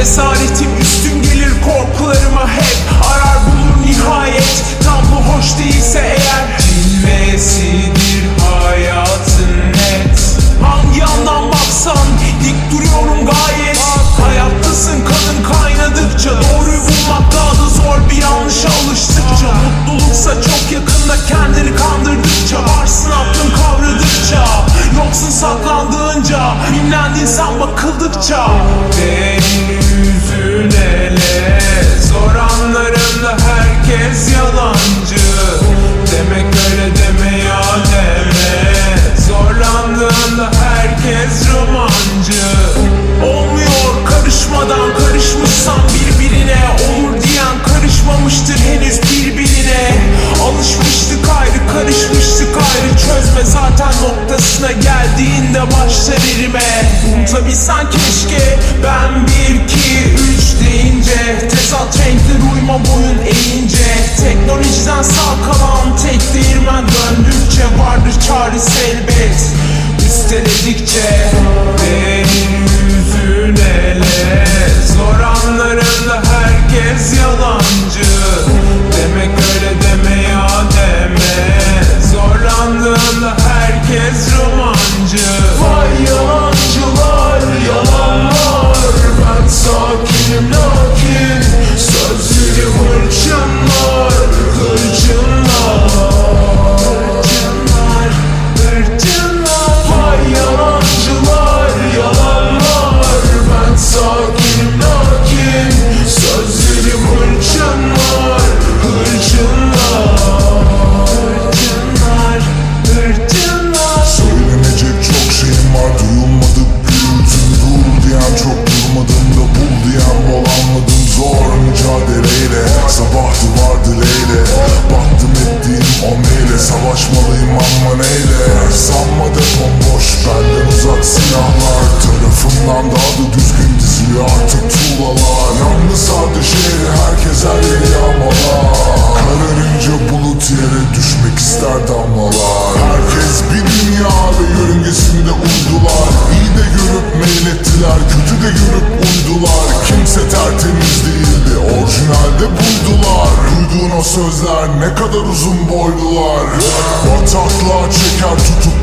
Cesaretim üstün gelir korkularıma hep. Arar bulur nihayet. Tablo hoş değilse eğer. Cilvesidir hayatın net. Hangi yandan baksan dik duruyorum gayet. Hayattasın kanın kaynadıkça. Doğruyu bulmak daha da zor. Bir yanlışa alıştıkça. Mutluluksa çok yakında kendini kandırdıkça. Varsın aklın kavradıkça. Yoksun saklandığınca. Minlendin sen bakıldıkça. Değil yüzün ele Zor herkes yalancı. Demek öyle deme ya deme. Zorlandığında herkes romancı. Olmuyor karışmadan karışmışsan birbirine. Olur diyen karışmamıştır henüz birbirine. Alışmıştık ayrı karışmıştık ayrı. Çözme zaten noktasına geldiğinde başlar erime Unutabilsen keşke ben bir iki üç said Tarafımdan daha da düzgün diziliyor artık tuğlalar. Yalnız sade şehri herkes her yeri yağmalar Kararınca bulut yere düşmek ister damlalar. Herkes bir dünya ve yörüngesinde uydular. İyi de görüp meylettiler, kötü de görüp uydular. Kimse tertemiz değildi, orijinalde buydular. Duyduğun o sözler ne kadar uzun boylular. Bataklığa çeker tutup